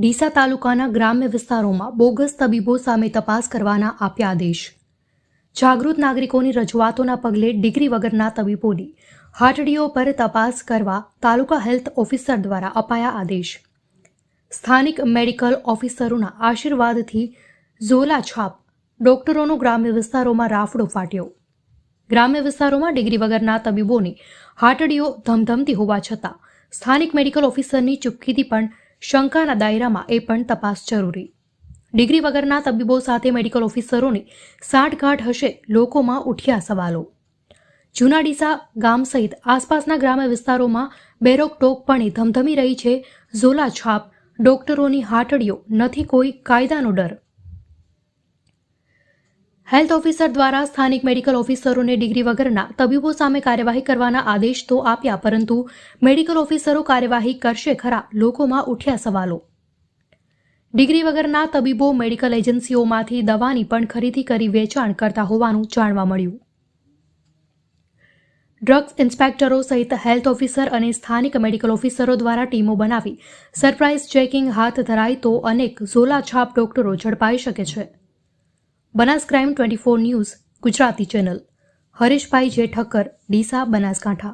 ડીસા તાલુકાના ગ્રામ્ય વિસ્તારોમાં બોગસ તબીબો સામે તપાસ કરવાના આપ્યા આદેશ. જાગૃત નાગરિકોની રજૂઆતોના પગલે ડિગ્રી વગરના તબીબોની હાટડીઓ પર તપાસ કરવા તાલુકા હેલ્થ ઓફિસર દ્વારા અપાયા આદેશ. સ્થાનિક મેડિકલ ઓફિસરોના આશીર્વાદથી ઝોલા છાપ ડોક્ટરોનો ગ્રામ્ય વિસ્તારોમાં રાફડો ફાટ્યો. ગ્રામ્ય વિસ્તારોમાં ડિગ્રી વગરના તબીબોની હાટડીઓ ધમધમતી હોવા છતાં સ્થાનિક મેડિકલ ઓફિસરની ચૂપકીથી પણ શંકાના દાયરામાં એ પણ તપાસ જરૂરી. ડિગ્રી વગરના તબીબો સાથે મેડિકલ ઓફિસરોની સાઠગાંઠ હશે લોકોમાં ઉઠ્યા સવાલો. જૂના ડીસા ગામ સહિત આસપાસના ગ્રામ્ય વિસ્તારોમાં બેરોકટોકપણે ધમધમી રહી છે. ઝોલા છાપ, ડોક્ટરોની હાટડીઓ, નથી કોઈ કાયદાનો ડર. હેલ્થ ઓફિસર દ્વારા સ્થાનિક મેડિકલ ઓફિસરોને ડિગ્રી વગરના તબીબો સામે કાર્યવાહી કરવાના આદેશ તો આપ્યા, પરંતુ મેડિકલ ઓફિસરો કાર્યવાહી કરશે ખરા લોકોમાં ઉઠ્યા સવાલો. ડિગ્રી વગરના તબીબો મેડિકલ એજન્સીઓમાંથી દવાની પણ ખરીદી કરી વેચાણ કરતા હોવાનું જાણવા મળ્યું. ડ્રગ્સ ઇન્સ્પેક્ટરો સહિત હેલ્થ ઓફિસર અને સ્થાનિક મેડિકલ ઓફિસરો દ્વારા ટીમો બનાવી સરપ્રાઇઝ ચેકિંગ હાથ ધરાય તો અનેક ઝોલા છાપ ડોક્ટરો ઝડપાઈ શકે છે. Banas crime twenty four news Gujarati channel. Hareshbhai જે ઠક્કર ડીસા બનાસકાંઠા.